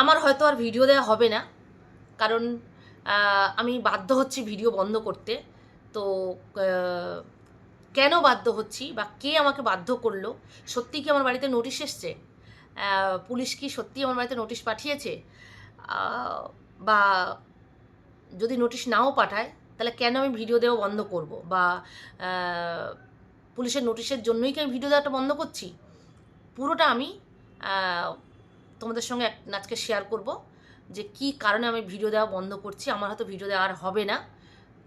আমার হয়তো আর ভিডিও দেওয়া হবে না। কারণ আমি বাধ্য হচ্ছি ভিডিও বন্ধ করতে। তো কেন বাধ্য হচ্ছি বা কে আমাকে বাধ্য করল? সত্যি কি আমার বাড়িতে নোটিশ এসছে? পুলিশ কি সত্যি আমার বাড়িতে নোটিশ পাঠিয়েছে? বা যদি নোটিশ নাও পাঠায়, তাহলে কেন আমি ভিডিও দেওয়া বন্ধ করব? বা পুলিশের নোটিশের জন্যই কি আমি ভিডিও দেওয়াটা বন্ধ করছি? পুরোটা আমি তোমাদের সঙ্গে আজকে শেয়ার করব যে কি কারণে আমি ভিডিও দেওয়া বন্ধ করছি। আমার হয়তো ভিডিও দেওয়া আর হবে না।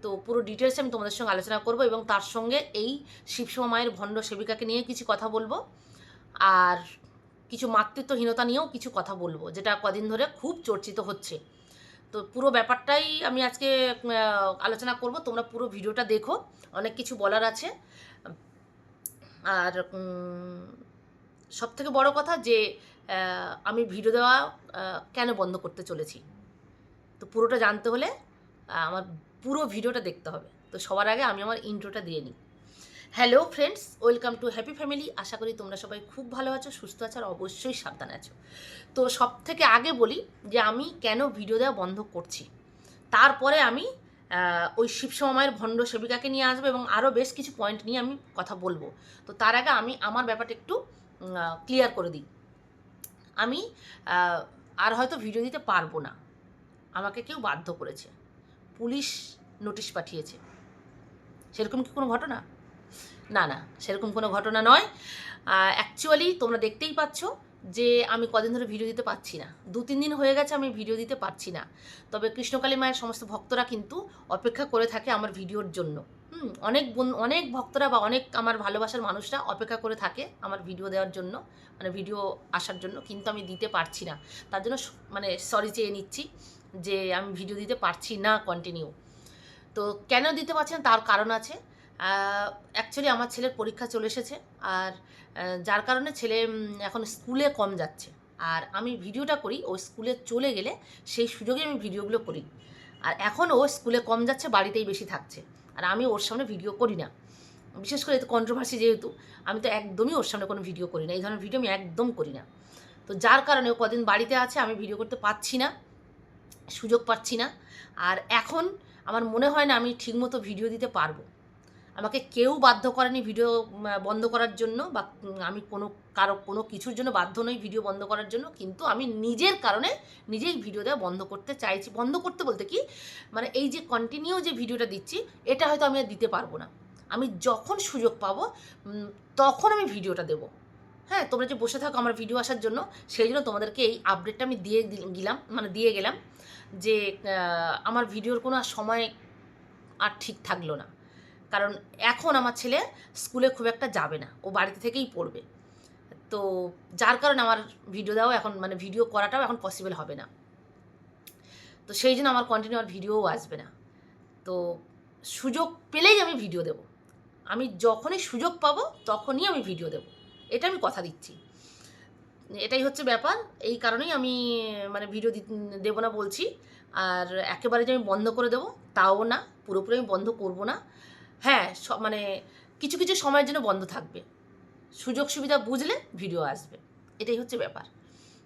তো পুরো ডিটেলসে আমি তোমাদের সঙ্গে আলোচনা করব এবং তার সঙ্গে এই শিবসমা মায়ের ভণ্ড সেবিকাকে নিয়ে কিছু কথা বলব। আর কিছু মাতৃত্বহীনতা নিয়েও কিছু কথা বলব, যেটা কদিন ধরে খুব চর্চিত হচ্ছে। তো পুরো ব্যাপারটাই আমি আজকে আলোচনা করব। তোমরা পুরো ভিডিওটা দেখো, অনেক কিছু বলার আছে। আর সব থেকে বড় কথা যে আমি ভিডিও দেওয়া কেন বন্ধ করতে চলেছি? তো পুরোটা জানতে হলে আমার পুরো ভিডিওটা দেখতে হবে। তো সবার আগে আমি আমার ইন্ট্রোটা দিয়ে নিই। Hello friends, welcome to happy family. আশা করি তোমরা সবাই খুব ভালো আছো, সুস্থ আছো, আর অবশ্যই সাবধানে আছো। তো সব থেকে আগে বলি যে আমি কেন ভিডিও দেওয়া বন্ধ করছি। তারপরে আমি ওই শিবসময়ের ভণ্ড সেবিকাকে নিয়ে আসব এবং আরও বেশ কিছু পয়েন্ট নিয়ে আমি কথা বলব। তো তার আগে আমি আমার ব্যাপারটা একটু ক্লিয়ার করে দিই। আমি আর হয়তো ভিডিও দিতে পারব না। আমাকে কেউ বাধ্য করেছে। পুলিশ নোটিশ পাঠিয়েছে। সেরকম কি কোনো ঘটনা? না না, সেরকম কোনো ঘটনা নয়। অ্যাকচুয়ালি তোমরা দেখতেই পাচ্ছ যে আমি কদিন ধরে ভিডিও দিতে পারছি না। দু, তিন দিন হয়ে গেছে আমি ভিডিও দিতে পারছি না। তবে কৃষ্ণকালী মায়ের সমস্ত ভক্তরা কিন্তু অপেক্ষা করে থাকে আমার ভিডিওর জন্য। হুম, অনেক অনেক ভক্তরা বা অনেক আমার ভালোবাসার মানুষরা অপেক্ষা করে থাকে আমার ভিডিও দেওয়ার জন্য মানে ভিডিও আসার জন্য, কিন্তু আমি দিতে পারছি না। তার জন্য মানে সরি চেয়ে নিচ্ছি যে আমি ভিডিও দিতে পারছি না কন্টিনিউ তো কেন দিতে পারছি না? তার কারণ আছে। অ্যাকচুয়ালি আমার ছেলের পরীক্ষা চলে এসেছে আর যার কারণে ছেলে এখন স্কুলে কম যাচ্ছে। আর আমি ভিডিওটা করি, ও স্কুলে চলে গেলে সেই সুযোগে আমি ভিডিওগুলো করি। আর এখন ও স্কুলে কম যাচ্ছে, বাড়িতেই বেশি থাকছে। আর আমি ওর সামনে ভিডিও করি না। বিশেষ করে এতে কন্ট্রোভার্সি যেহেতু, আমি তো একদমই ওর সামনে কোনো ভিডিও করি না। এই ধরনের ভিডিও আমি একদম করি না। তো যার কারণে ও কদিন বাড়িতে আছে, আমি ভিডিও করতে পারছি না, সুযোগ পাচ্ছি না। আর এখন আমার মনে হয় না আমি ঠিকমতো ভিডিও দিতে পারব। আমাকে কেউ বাধ্য করেনি ভিডিও বন্ধ করার জন্য বা আমি কোনো কারও, কোনো কিছুর জন্য বাধ্য নই ভিডিও বন্ধ করার জন্য, কিন্তু আমি নিজের কারণে নিজেই ভিডিও দেওয়া বন্ধ করতে চাইছি। বন্ধ করতে বলতে কি? মানে এই যে কন্টিনিউ যে ভিডিওটা দিচ্ছি, এটা হয়তো আমি আর দিতে পারব না। আমি যখন সুযোগ পাবো তখন আমি ভিডিওটা দেবো। হ্যাঁ তোমরা যে বসে থাকো আমার ভিডিও আসার জন্য, সেই জন্য তোমাদেরকে এই আপডেটটা আমি দিয়ে গেলাম মানে দিয়ে গেলাম যে আমার ভিডিওর কোনো সময় আর ঠিক থাকল না। কারণ এখন আমার ছেলে স্কুলে খুব একটা যাবে না। ও বাড়িতে থেকেই পড়বে। তো যার কারণে আমার ভিডিও দেওয়া এখন মানে ভিডিও করাটাও এখন পসিবল হবে না। তো সেই জন্য আমার কন্টিনিউ আর ভিডিওও আসবে না। তো সুযোগ পেলেই আমি ভিডিও দেব। আমি যখনই সুযোগ পাবো তখনই আমি ভিডিও দেব। এটা আমি কথা দিচ্ছি। এটাই হচ্ছে ব্যাপার। এই কারণেই আমি মানে ভিডিও দেবো না বলছি। আর একেবারে যে আমি বন্ধ করে দেবো তাও না। পুরোপুরি আমি বন্ধ করব না। হ্যাঁ মানে কিছু কিছু সময়ের জন্য বন্ধ থাকবে। সুযোগ সুবিধা বুঝলে ভিডিও আসবে। এটাই হচ্ছে ব্যাপার।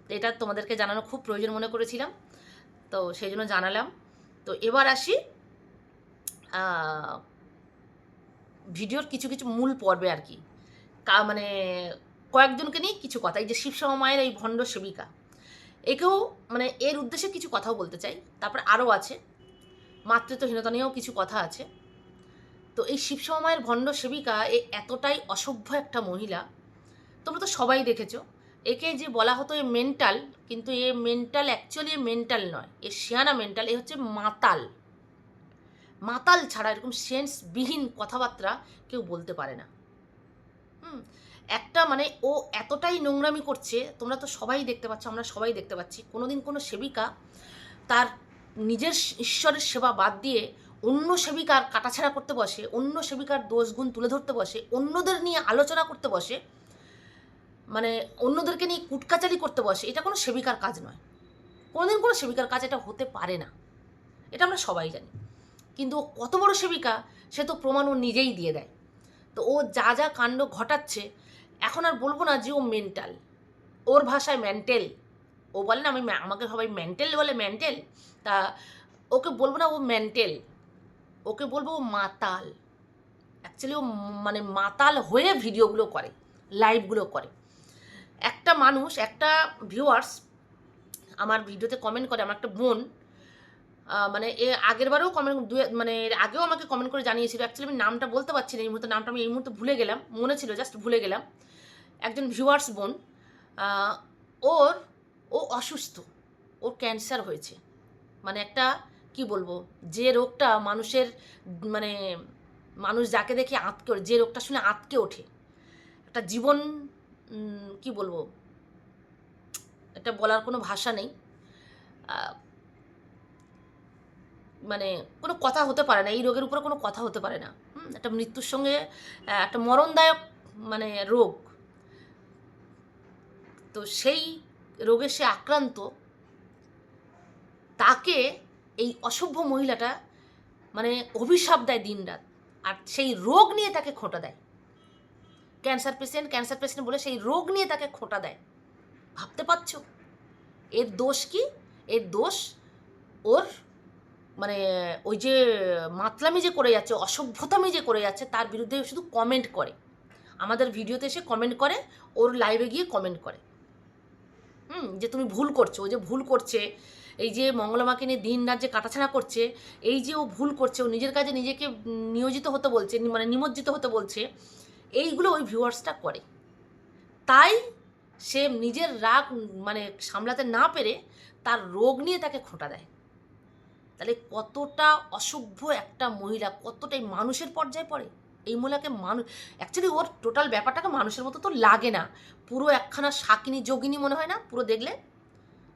এটা তোমাদেরকে জানানো খুব প্রয়োজন মনে করেছিলাম। তো সেই জন্য জানালাম। তো এবার আসি ভিডিওর কিছু কিছু মূল পর্বে আর কি। কা- মানে কয়েকজনকে নিয়ে কিছু কথা। এই যে শিবসমা মায়ের এই ভণ্ড সেবিকা। একেও মানে এর উদ্দেশ্যে কিছু কথাও বলতে চাই। তারপর আরও আছে। মাতৃত্বহীনতা নিয়েও কিছু কথা আছে। তো এই শিবসমা মায়ের ভণ্ড সেবিকা এ এতটাই অসভ্য একটা মহিলা। তোমরা তো সবাই দেখেছ। একে যে বলা হতো এ মেন্টাল কিন্তু এ মেন্টাল অ্যাকচুয়ালি এ মেন্টাল নয়। এ শিয়ানা মেন্টাল এ হচ্ছে মাতাল। মাতাল ছাড়া এরকম সেন্সবিহীন কথাবার্তা কেউ বলতে পারে না। হুম, একটা মানে ও এতটাই নোংরামি করছে, তোমরা তো সবাই দেখতে পাচ্ছ, আমরা সবাই দেখতে পাচ্ছি। কোনোদিন কোনো সেবিকা তার নিজের ঈশ্বরের সেবা বাদ দিয়ে অন্য সেবিকার কাটাছেড়া করতে বসে, অন্য সেবিকার দোষগুণ তুলে ধরতে বসে, অন্যদের নিয়ে আলোচনা করতে বসে মানে অন্যদেরকে নিয়ে কুটকাচালি করতে বসে, এটা কোনো সেবিকার কাজ নয়। কোনোদিন কোনো সেবিকার কাজ এটা হতে পারে না। এটা আমরা সবাই জানি। কিন্তু ও কত বড় সেবিকা, সে তো প্রমাণ ও নিজেই দিয়ে দেয়। তো ও যা যা কাণ্ড ঘটাচ্ছে, এখন আর বলব না যে ও মেন্টাল ওর ভাষায় মেন্টেল ও বলে না আমি আমাকে সবাই মেন্টাল বলে মেন্টাল তা ওকে বলব না ও মেন্টাল ওকে বলব মাতাল। অ্যাকচুয়ালি ও মানে মাতাল হয়ে ভিডিওগুলো করে লাইভগুলো করে। একটা মানুষ, একটা ভিউয়ার্স আমার ভিডিওতে কমেন্ট করে, আমার একটা বোন মানে এ আগের বারেও কমেন্ট মানে এর আগেও আমাকে কমেন্ট করে জানিয়েছিল। অ্যাকচুয়ালি আমি নামটা বলতে পারছি না, এই মুহূর্তে নামটা আমি এই মুহূর্তে ভুলে গেলাম, মনে ছিল জাস্ট ভুলে গেলাম। একজন ভিউয়ার্স বোন ওর, ও অসুস্থ, ওর ক্যান্সার হয়েছে। মানে একটা কি বলব? যে রোগটা মানুষের মানে মানুষ যাকে দেখে আঁতকে যে রোগটা শুনে আঁতকে ওঠে। একটা জীবন কি বলব? এটা বলার কোনো ভাষা নেই। মানে কোনো কথা হতে পারে না, এই রোগের উপরে কোনো কথা হতে পারে না। একটা মৃত্যুর সঙ্গে একটা মরণদায়ক মানে রোগ। তো সেই রোগে সে আক্রান্ত, তাকে এই অসভ্য মহিলাটা মানে অভিশাপ দেয় দিনরাত। আর সেই রোগ নিয়ে তাকে খোঁটা দেয়। ক্যান্সার পেশেন্ট ক্যান্সার পেশেন্ট বলে সেই রোগ নিয়ে তাকে খোঁটা দেয়। ভাবতে পারছ? এর দোষ কি? এর দোষ ওর মানে ওই যে মাতলামি যে করে যাচ্ছে, অসভ্যতামি যে করে যাচ্ছে, তার বিরুদ্ধে শুধু কমেন্ট করে। আমাদের ভিডিওতে এসে কমেন্ট করে, ওর লাইভে গিয়ে কমেন্ট করে। হুম, যে তুমি ভুল করছ, ও যে ভুল করছে এই যে মঙ্গলামাকে নিয়ে দিন রাত যে কাটাছাড়া করছে, এই যে ও ভুল করছে, ও নিজের কাজে নিজেকে নিয়োজিত হতে বলছে মানে নিমজ্জিত হতে বলছে, এইগুলো ওই ভিউয়ার্সটা করে। তাই সে নিজের রাগ মানে সামলাতে না পেরে তার রোগ নিয়ে তাকে খোঁটা দেয়। তাহলে কতটা অসভ্য একটা মহিলা, কতটাই মানুষের পর্যায়ে পড়ে? এই মহিলাকে মানুষ অ্যাকচুয়ালি ওর টোটাল ব্যাপারটাকে মানুষের মতো তো লাগে না। পুরো একখানা শাকিনী, যোগিনী মনে হয় না? পুরো দেখলে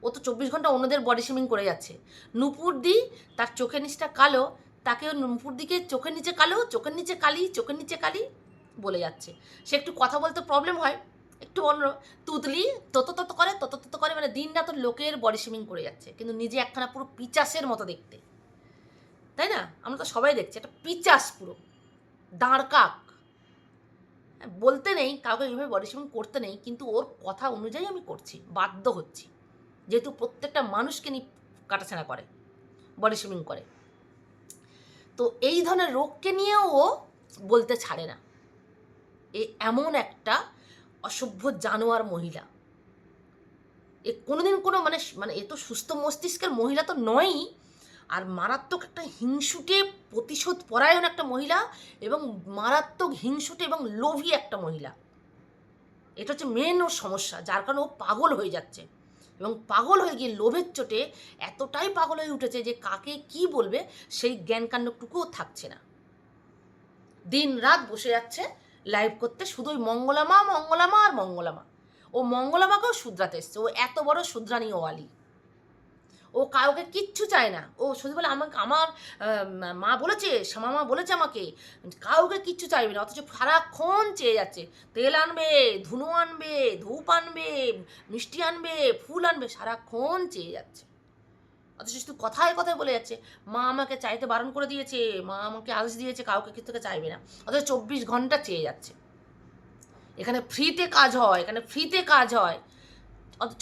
ও তো চব্বিশ ঘণ্টা অন্যদের বডি শেমিং করে যাচ্ছে। নুপুর দি তার চোখের নিচটা কালো, তাকে নুপুর দিকে চোখের নিচে কালো, চোখের নিচে কালি, চোখের নিচে কালি বলে যাচ্ছে। সে একটু কথা বলতে প্রবলেম হয়, একটু অন্য তুতলি, তত তত করে, তত তত করে মানে দিন রাত লোকের বডি শেমিং করে যাচ্ছে। কিন্তু নিজে একখানা পুরো পিচাসের মতো দেখতে। তাই না? আমরা তো সবাই দেখছি, একটা পিচাস পুরো। দাঁড় কাক। বলতে নেই, কাউকে এইভাবে বডি শেমিং করতে নেই, কিন্তু ওর কথা অনুযায়ী আমি করছি, বাধ্য হচ্ছি। যেহেতু প্রত্যেকটা মানুষকে নিয়ে কাটাছেড়া করে বডি শেমিং করে। তো এই ধরনের রোগকে নিয়েও ও বলতে ছাড়ে না। এ এমন একটা অসভ্য জানোয়ার মহিলা। এ কোনোদিন কোনো মানে মানে এ তো সুস্থ মস্তিষ্কের মহিলা তো নয়ই, আর মারাত্মক একটা হিংসুটে প্রতিশোধ পরায়ণ একটা মহিলা এবং মারাত্মক হিংসুটে এবং লোভী একটা মহিলা। এটা হচ্ছে মেন ওর সমস্যা, যার কারণে ও পাগল হয়ে যাচ্ছে। এবং পাগল হয়ে গিয়ে লোভের চোটে এতটাই পাগল হয়ে উঠেছে যে কাকে কি বলবে সেই জ্ঞানকাণ্ডটুকুও থাকছে না। দিন রাত বসে যাচ্ছে লাইভ করতে শুধুই মঙ্গলামা মঙ্গলামা আর মঙ্গলামা। ও মঙ্গলামাকেও শুধরাতে এসছে। ও এত বড় শুধরানি ওয়ালি। ও কাউকে কিচ্ছু চায় না। ও শুধু বলে আমাকে, আমার মা বলেছে, শ্যামা মা বলেছে আমাকে, কাউকে কিচ্ছু চাইবে না, অথচ সারাক্ষণ চেয়ে যাচ্ছে। তেল আনবে, ধুনো আনবে, ধূপ আনবে, মিষ্টি আনবে, ফুল আনবে, সারাক্ষণ চেয়ে যাচ্ছে। অথচ শুধু কথায় কথায় বলে যাচ্ছে, মা আমাকে চাইতে বারণ করে দিয়েছে, মা আমাকে আদেশ দিয়েছে, কাউকে কিছু থেকে চাইবে না। অথচ চব্বিশ ঘণ্টা চেয়ে যাচ্ছে। এখানে ফ্রিতে কাজ হয়, এখানে ফ্রিতে কাজ হয়।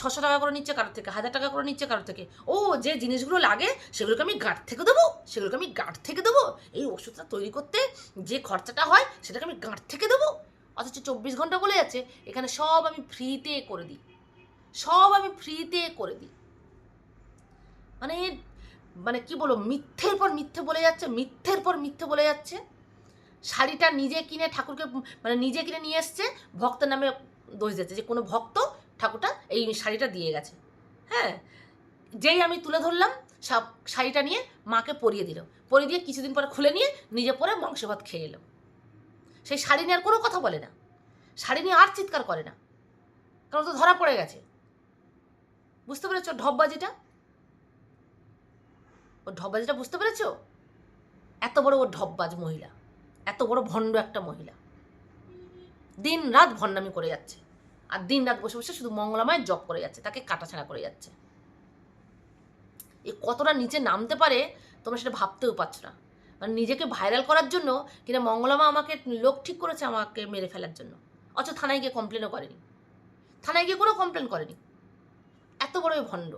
ছশো টাকা করে নিচ্ছে কারোর থেকে, হাজার টাকা করে নিচ্ছে কারোর থেকে। ও, যে জিনিসগুলো লাগে, সেগুলোকে আমি গাঁট থেকে দেবো, সেগুলোকে আমি গাঁট থেকে দেবো। এই ওষুধটা তৈরি করতে যে খরচাটা হয়, সেটাকে আমি গাঁট থেকে দেবো। অথচ চব্বিশ ঘণ্টা বলে যাচ্ছে, এখানে সব আমি ফ্রিতে করে দিই। সব আমি ফ্রিতে করে দিই। মানে মানে কি বলব, মিথ্যের পর মিথ্যে বলে যাচ্ছে, মিথ্যের পর মিথ্যে বলে যাচ্ছে। শাড়িটা নিজে কিনে ঠাকুরকে মানে নিজে কিনে নিয়ে এসছে, ভক্তের নামে দোষ দিচ্ছে যে কোনো ভক্ত ঠাকুরটা এই শাড়িটা দিয়ে গেছে। হ্যাঁ? যেই আমি তুলে ধরলাম, সব শাড়িটা নিয়ে মাকে পরিয়ে দিল। পরিয়ে দিয়ে কিছুদিন পরে খুলে নিয়ে নিজে পরে মাংস ভাত খেয়ে এলো। সেই শাড়ি নিয়ে আর কোনো কথা বলে না। শাড়ি নিয়ে আর চিৎকার করে না। কারণ তো ধরা পড়ে গেছে। বুঝতে পেরেছ ঢপবাজিটা ও ঢপবাজিটা বুঝতে পেরেছ? এত বড় ও ঢপবাজ মহিলা। এত বড় ভণ্ড একটা মহিলা। দিন রাত ভণ্ডামি করে যাচ্ছে। আর দিন রাত বসে বসে শুধু মঙ্গলামায় জব করে যাচ্ছে, তাকে কাটাছাড়া করে যাচ্ছে। এ কতটা নিচে নামতে পারে তোমরা সেটা ভাবতেও পারছ না। মানে নিজেকে ভাইরাল করার জন্য কিনা মঙ্গলামা আমাকে লোক ঠিক করেছে আমাকে মেরে ফেলার জন্য? অথচ থানায় গিয়ে কমপ্লেনও করেনি। থানায় গিয়ে কোনো কমপ্লেন করেনি। এত বড়ই ভণ্ড।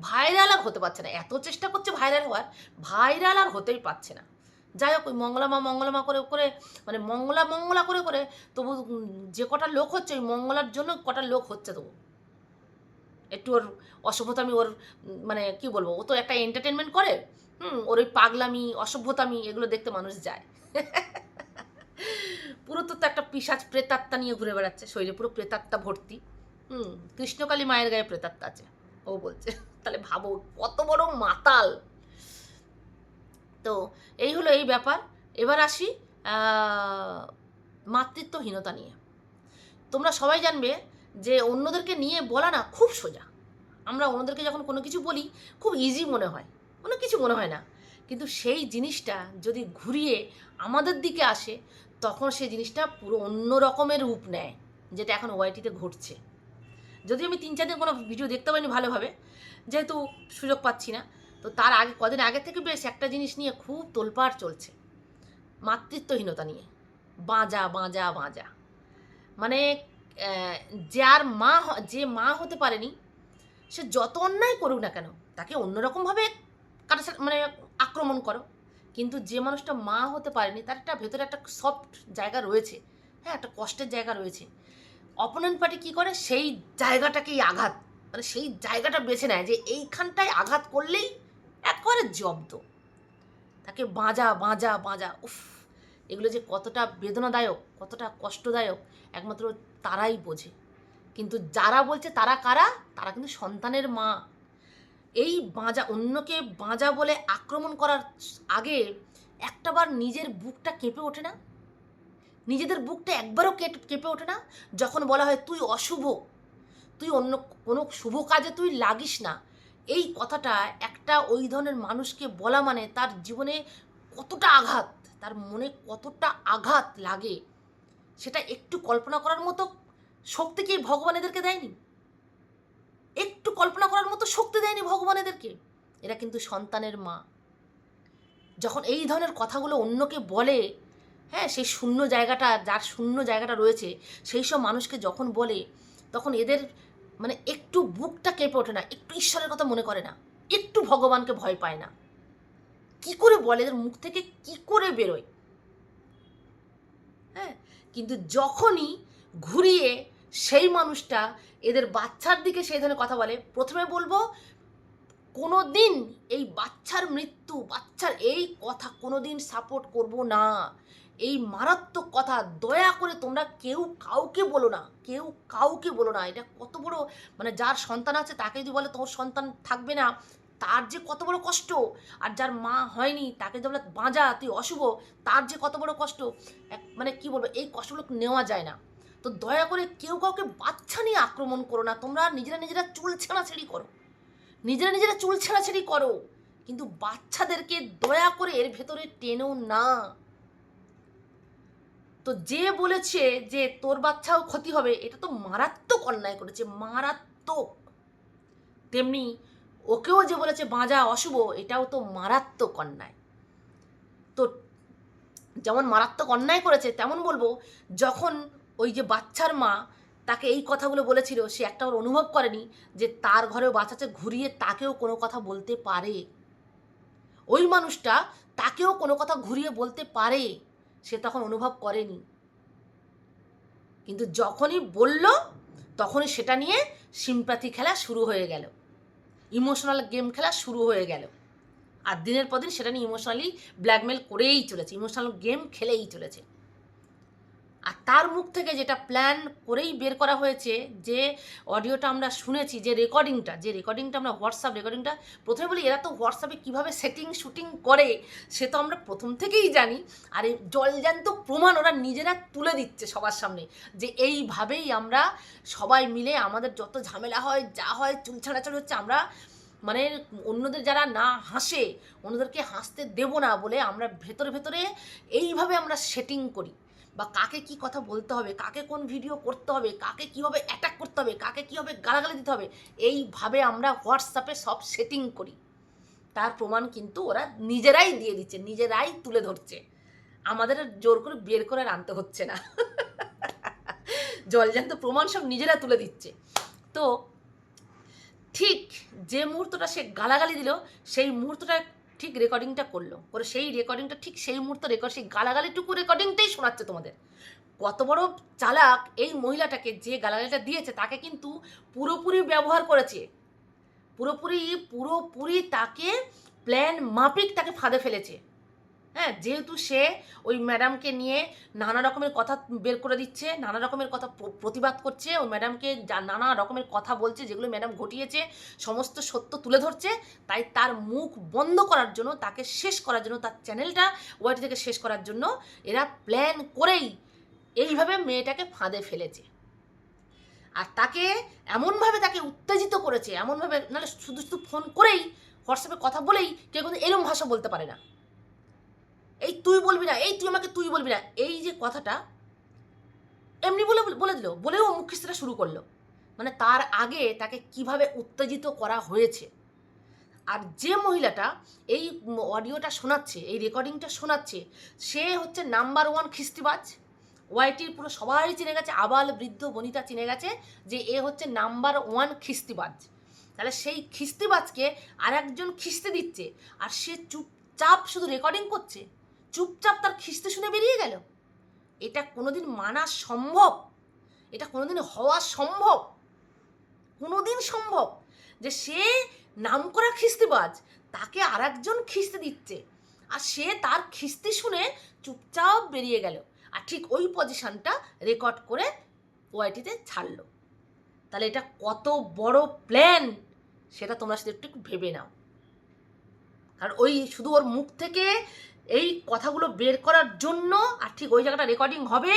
ভাইরাল আর হতে পারছে না। এত চেষ্টা করছে ভাইরাল হওয়ার ভাইরাল আর হতেই পারছে না। যাই হোক, ওই মঙ্গলামা মঙ্গলামা করে করে মানে মঙ্গলা মঙ্গলা করে করে, তবু যে কটা লোক হচ্ছে, ওই মঙ্গলার জন্য কটা লোক হচ্ছে তবু। একটু ওর অসভ্যতামি ওর মানে কি বলব, ও তো একটা এন্টারটেনমেন্ট করে, হুম, ওর ওই পাগলামি, অসভ্যতামি, এগুলো দেখতে মানুষ যায়। পুরো তো তো একটা পিসাজ প্রেতাত্মা নিয়ে ঘুরে বেড়াচ্ছে, শরীরে পুরো প্রেতাত্মা ভর্তি। হুম, কৃষ্ণকালী মায়ের গায়ে প্রেতাত্মা আছে, ও বলছে। তাহলে ভাবো, কত বড় মাতাল। তো এই হলো এই ব্যাপার। এবার আসি মাতৃত্বহীনতা নিয়ে। তোমরা সবাই জানবে যে অন্যদেরকে নিয়ে বলা না খুব সোজা। আমরা অন্যদেরকে যখন কোনো কিছু বলি, খুব ইজি মনে হয়। কোনো কিছু মনে হয় না। কিন্তু সেই জিনিসটা যদি ঘুরিয়ে আমাদের দিকে আসে, তখন সেই জিনিসটা পুরো অন্য রকমের রূপ নেয়, যেটা এখন ওয়াইটিতে ঘটছে। যদি আমি তিন চার দিন কোনো ভিডিও দেখতে পারিনি ভালোভাবে, যেহেতু সুযোগ পাচ্ছি না তো তার আগে, কদিন আগে থেকে বেশ একটা জিনিস নিয়ে খুব তোলপাড় চলছে। মাতৃত্বহীনতা নিয়ে। বাঁজা বাঁজা বাঁজা। মানে যার মা যে মা হতে পারেনি, সে যত অন্যায় করুক না কেন, তাকে অন্যরকমভাবে কাটা মানে আক্রমণ করো। কিন্তু যে মানুষটা মা হতে পারেনি, তার একটা ভেতরে একটা সফট জায়গা রয়েছে। হ্যাঁ একটা কষ্টের জায়গা রয়েছে। অপোনেন্ট পার্টি কী করে? সেই জায়গাটাকেই আঘাত। মানে সেই জায়গাটা বেছে নেয় যে, এইখানটায় আঘাত করলেই একবারে জব্দ। তাকে বাঁজা বাঁজা বাঁজা, উফ, এগুলো যে কতটা বেদনাদায়ক, কতটা কষ্টদায়ক, একমাত্র তারাই বোঝে। কিন্তু যারা বলছে তারা কারা? তারা কিন্তু সন্তানের মা। এই বাঁজা, অন্যকে বাঁজা বলে আক্রমণ করার আগে একটাবার নিজের বুকটা কেঁপে ওঠে না? নিজেদের বুকটা একবারও কেঁপে ওঠে না? যখন বলা হয়, তুই অশুভ, তুই অন্য কোনো শুভ কাজে তুই লাগিস না। এই কথাটা একটা ওই ধরনের মানুষকে বলা মানে তার জীবনে কতটা আঘাত, তার মনে কতটা আঘাত লাগে, সেটা একটু কল্পনা করার মতো শক্তি কি ভগবান এদেরকে দেয়নি? একটু কল্পনা করার মতো শক্তি দেয়নি ভগবান এদেরকে? এরা কিন্তু সন্তানের মা। যখন এই ধরনের কথাগুলো অন্যকে বলে হ্যাঁ সেই শূন্য জায়গাটা, যার শূন্য জায়গাটা রয়েছে, সেই সব মানুষকে যখন বলে, তখন এদের মানে একটু বুকটা কেঁপে ওঠে না, একটু ঈশ্বরের কথা মনে করে না, একটু ভগবানকে ভয় পায় না। কি করে বলে এদের মুখ থেকে? কি করে বেরোয়? হ্যাঁ কিন্তু যখনই ঘুরিয়ে সেই মানুষটা এদের বাচ্চার দিকে সেই ধরনের কথা বলে, প্রথমে বলব কোনো দিন এই বাচ্চার মৃত্যু, বাচ্চার এই কথা কোনো দিন সাপোর্ট করব না। এই মারাত্মক কথা, দয়া করে তোমরা কেউ কাউকে বলো না, কেউ কাউকে বলো না। এটা কত বড় মানে যার সন্তান আছে তাকে যদি বলে তোর সন্তান থাকবে না, তার যে কত বড় কষ্ট। আর যার মা হয়নি তাকে যদি বলে বাঁজা, তুই অশুভ, তার যে কত বড় কষ্ট। এক মানে কি বলব, এই কষ্টগুলো নেওয়া যায় না। তো দয়া করে কেউ কাউকে বাচ্চা নিয়ে আক্রমণ করো না, তোমরা নিজেরা নিজেরা চুল ছেঁড়াছেড়ি করো। নিজেরা নিজেরা চুল ছেঁড়াছেড়ি করো। কিন্তু বাচ্চাদেরকে দয়া করে এর ভেতরে টেনো না। তো যে বলেছে যে তোর বাচ্চাও ক্ষতি হবে, এটা তো মারাত্মক অন্যায় করেছে, মারাত্মক। তেমনি ওকেও যে বলেছে বাঁজা অশুভ, এটাও তো মারাত্মক অন্যায়। তো যেমন মারাত্মক অন্যায় করেছে, তেমন বলব যখন ওই যে বাচ্চার মা তাকে এই কথাগুলো বলেছিল, সে একটা ওর অনুভব করেনি যে তার ঘরেও বাচ্চাছে ঘুরিয়ে তাকেও কোনো কথা বলতে পারে। ওই মানুষটা তাকেও কোনো কথা ঘুরিয়ে বলতে পারে। সে তখন অনুভব করেনি। কিন্তু যখনই বলল, তখনই সেটা নিয়ে সিম্প্যাথি খেলা শুরু হয়ে গেল। ইমোশনাল গেম খেলা শুরু হয়ে গেল। আর দিনের পর দিন সেটা নিয়ে ইমোশনালি ব্ল্যাকমেল করেই চলেছে। ইমোশনাল গেম খেলেই চলেছে। আর তার মুখ থেকে যেটা প্ল্যান করেই বের করা হয়েছে, যে অডিওটা আমরা শুনেছি, যে রেকর্ডিংটা যে রেকর্ডিংটা আমরা হোয়াটসঅ্যাপ রেকর্ডিংটা প্রথমে বলি এরা তো হোয়াটসঅ্যাপে কীভাবে সেটিং শুটিং করে, সে তো আমরা প্রথম থেকেই জানি। আর এই জলজান্ত প্রমাণ ওরা নিজেরা তুলে দিচ্ছে সবার সামনে, যে এইভাবেই আমরা সবাই মিলে আমাদের যত ঝামেলা হয়, যা হয়, চুল ছাড়াছাড়ি হচ্ছে, আমরা মানে অন্যদের যারা না হাসে, অন্যদেরকে হাসতে দেব না বলে আমরা ভেতরে ভেতরে এইভাবে আমরা সেটিং করি। বা কাকে কি কথা বলতে হবে, কাকে কোন ভিডিও করতে হবে, কাকে কীভাবে অ্যাটাক করতে হবে, কাকে কীভাবে গালাগালি দিতে হবে, এইভাবে আমরা হোয়াটসঅ্যাপে সব সেটিং করি। তার প্রমাণ কিন্তু ওরা নিজেরাই দিয়ে দিচ্ছে, নিজেরাই তুলে ধরছে। আমাদের জোর করে বের করে আনতে হচ্ছে না। জলজান্ত প্রমাণ সব নিজেরা তুলে দিচ্ছে। তো ঠিক যে মুহূর্তটা সে গালাগালি দিল, সেই মুহূর্তটা ঠিক রেকর্ডিংটা করল। করে সেই রেকর্ডিংটা ঠিক সেই মুহূর্তে রেকর্ড সেই গালাগালিটুকু রেকর্ডিংটাই শোনাচ্ছে তোমাদের। কত বড় চালাক এই মহিলাটাকে যে গালাগালিটা দিয়েছে, তাকে কিন্তু পুরোপুরি ব্যবহার করেছে। পুরোপুরি পুরোপুরি তাকে প্ল্যান মাফিক তাকে ফাঁদে ফেলেছে। হ্যাঁ যেহেতু সে ওই ম্যাডামকে নিয়ে নানা রকমের কথা বের করে দিচ্ছে, নানা রকমের কথা প্রতিবাদ করছে, ওই ম্যাডামকে নানা রকমের কথা বলছে, যেগুলো ম্যাডাম ঘটিয়েছে, সমস্ত সত্য তুলে ধরছে, তাই তার মুখ বন্ধ করার জন্য, তাকে শেষ করার জন্য, তার চ্যানেলটা ওয়াইটি থেকে শেষ করার জন্য, এরা প্ল্যান করেই এইভাবে মেয়েটাকে ফাঁদে ফেলেছে। আর তাকে এমনভাবে তাকে উত্তেজিত করেছে, এমনভাবে, নাহলে শুধু শুধু ফোন করেই হোয়াটসঅ্যাপে কথা বলেই কেউ কিন্তু এরম ভাষা বলতে পারে না। এই তুই বলবি না, এই তুই আমাকে তুই বলবি না। এই যে কথাটা এমনি বলে বলে দিল, বলেও মুখ শুরু করল। মানে তার আগে তাকে কীভাবে উত্তেজিত করা হয়েছে। আর যে মহিলাটা এই অডিওটা শোনাচ্ছে, এই রেকর্ডিংটা শোনাচ্ছে, সে হচ্ছে নাম্বার ওয়ান খিস্তিবাজ। ওয়াইটির পুরো সবাই চিনে গেছে, আবাল বৃদ্ধ বনিতা চিনে গেছে যে এ হচ্ছে নাম্বার ওয়ান খিস্তিবাজ। তাহলে সেই খিস্তিবাজকে আর একজন খিস্তি দিচ্ছে, আর সে চুপচাপ শুধু রেকর্ডিং করছে। চুপচাপ তার খিস্তি শুনে বেরিয়ে গেল। এটা কোনোদিন মানা সম্ভব? এটা কোনোদিন হওয়া সম্ভব? কোনোদিন সম্ভব যে সে নামকরা খিস্তিবাজ তাকে আর একজন খিস্তি দিচ্ছে আর সে তার খিস্তি শুনে চুপচাপ বেরিয়ে গেল আর ঠিক ওই পজিশনটা রেকর্ড করে ওয়াইটিতে ছাড়লো। তাহলে এটা কত বড় প্ল্যান সেটা তোমরা শুধু একটু ভেবে নাও। কারণ ওই শুধু ওর মুখ থেকে এই কথাগুলো বের করার জন্য আর ঠিক ওই জায়গাটা রেকর্ডিং হবে,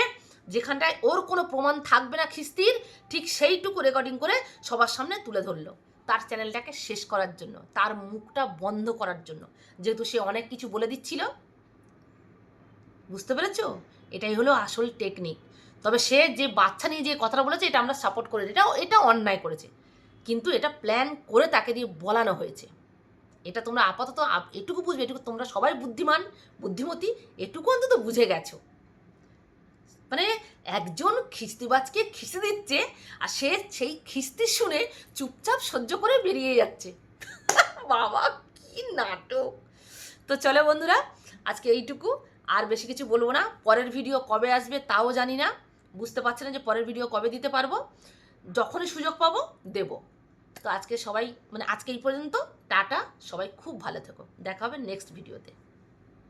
যেখানটায় ওর কোনো প্রমাণ থাকবে না খিস্তির, ঠিক সেইটুকু রেকর্ডিং করে সবার সামনে তুলে ধরলো। তার চ্যানেলটাকে শেষ করার জন্য, তার মুখটা বন্ধ করার জন্য। যেহেতু সে অনেক কিছু বলে দিচ্ছিল। বুঝতে পেরেছ? এটাই হলো আসল টেকনিক তবে সে যে বাচ্চা নিয়ে যে কথাটা বলেছে, এটা আমরা সাপোর্ট করে এটা এটা অন্যায় করেছে। কিন্তু এটা প্ল্যান করে তাকে দিয়ে বলানো হয়েছে। এটা তোমরা আপাতত আপ- এটুকু বুঝবে, এটুকু তোমরা সবাই বুদ্ধিমান, বুদ্ধিমতী, এটুকু অন্তত বুঝে গেছো। মানে একজন খিস্তিবাজকে খিস্তি দিচ্ছে আর সে সেই খিস্তি শুনে চুপচাপ সহ্য করে বেরিয়ে যাচ্ছে। বাবা, কি নাটক। তো চলো বন্ধুরা, আজকে এইটুকু। আর বেশি কিছু বলব না। পরের ভিডিও কবে আসবে তাও জানি না। বুঝতে পারছি না যে পরের ভিডিও কবে দিতে পারব। যখনই সুযোগ পাবো, দেব। তো আজকে সবাই মানে আজকে এই পর্যন্ত। টাটা সবাই খুব ভালো থেকো। দেখা হবে নেক্সট ভিডিওতে